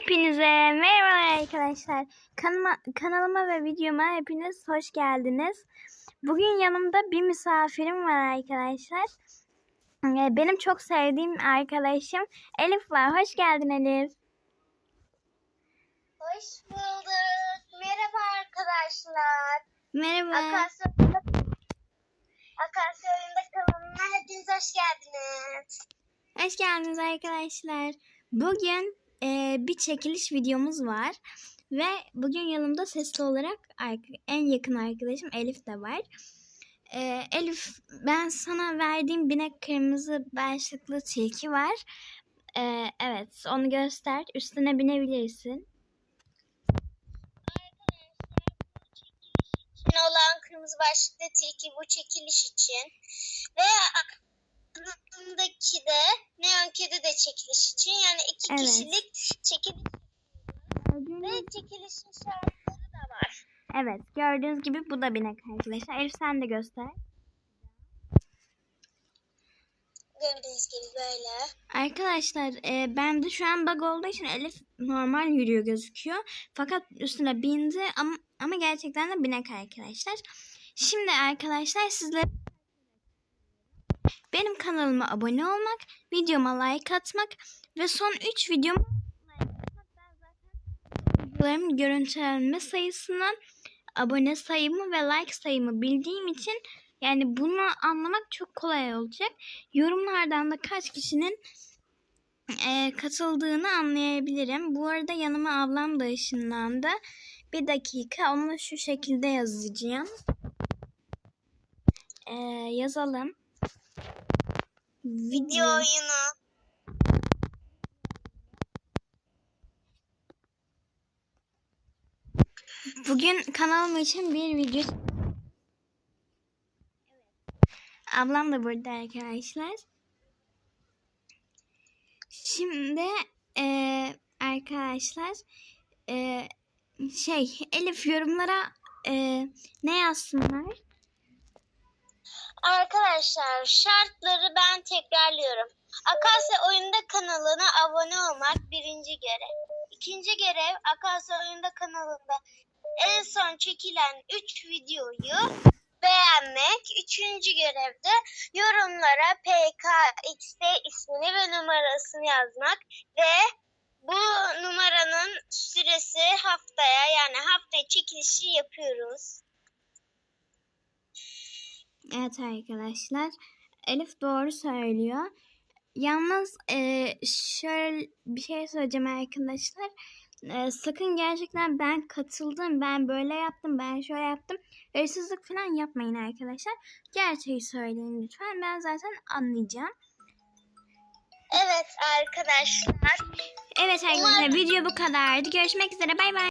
Hepinize merhaba arkadaşlar. Kanalıma, kanalıma ve videoma hepiniz hoş geldiniz. Bugün yanımda bir misafirim var arkadaşlar. Ee, Benim çok sevdiğim arkadaşım Elif var. Hoş geldin Elif. Hoş bulduk. Merhaba arkadaşlar. Merhaba. Akasya Oyunda kanalına hepiniz hoş geldiniz. Hoş geldiniz arkadaşlar. Bugün e, bir çekiliş videomuz var. Ve bugün yanımda sesli olarak en yakın arkadaşım Elif de var. E, Elif ben sana verdiğim binek kırmızı başlıklı tilki var. E, evet onu göster. Üstüne binebilirsin. olan kırmızı başlıklı tilki bu çekiliş için ve çekiliş için yani iki Evet. kişilik çekiliş ve çekilişin şartları da var. Evet gördüğünüz gibi bu da binek arkadaşlar. Elif sen de göster. Gördüğünüz gibi böyle. Arkadaşlar e, bende şu an bug olduğu için Elif normal yürüyor gözüküyor. Fakat üstüne bindi ama, ama gerçekten de binek arkadaşlar. Şimdi arkadaşlar sizlere benim kanalıma abone olmak, videoma like atmak ve son 3 videoma görüntülenme sayısından abone sayımı ve like sayımı bildiğim için yani bunu anlamak çok kolay olacak. Yorumlardan da kaç kişinin e, katıldığını anlayabilirim. Bu arada yanıma ablam da ışınlandı. Bir dakika onu şu şekilde yazacağım. E, yazalım. Video Video. oyunu. Bugün kanalım için bir video. Ablam da burada arkadaşlar. Şimdi eee, arkadaşlar eee, şey Elif yorumlara eee, ne yazsınlar? Arkadaşlar şartları ben tekrarlıyorum. Akasya Oyunda kanalına abone olmak birinci görev. İkinci görev Akasya Oyunda kanalında en son çekilen 3 videoyu beğenmek. Üçüncü görevde yorumlara PKXD ismini ve numarasını yazmak ve bu numaranın süresi haftaya yani haftaya çekilişi yapıyoruz. Evet arkadaşlar Elif doğru söylüyor. Yalnız eee, şöyle bir şey söyleyeceğim arkadaşlar. Eee, sakın gerçekten ben katıldım, ben böyle yaptım, ben şöyle yaptım. Hırsızlık falan yapmayın arkadaşlar. Gerçeği söyleyin lütfen. Ben zaten anlayacağım. Evet arkadaşlar. Evet arkadaşlar video bu kadardı. Görüşmek üzere. Bay bay.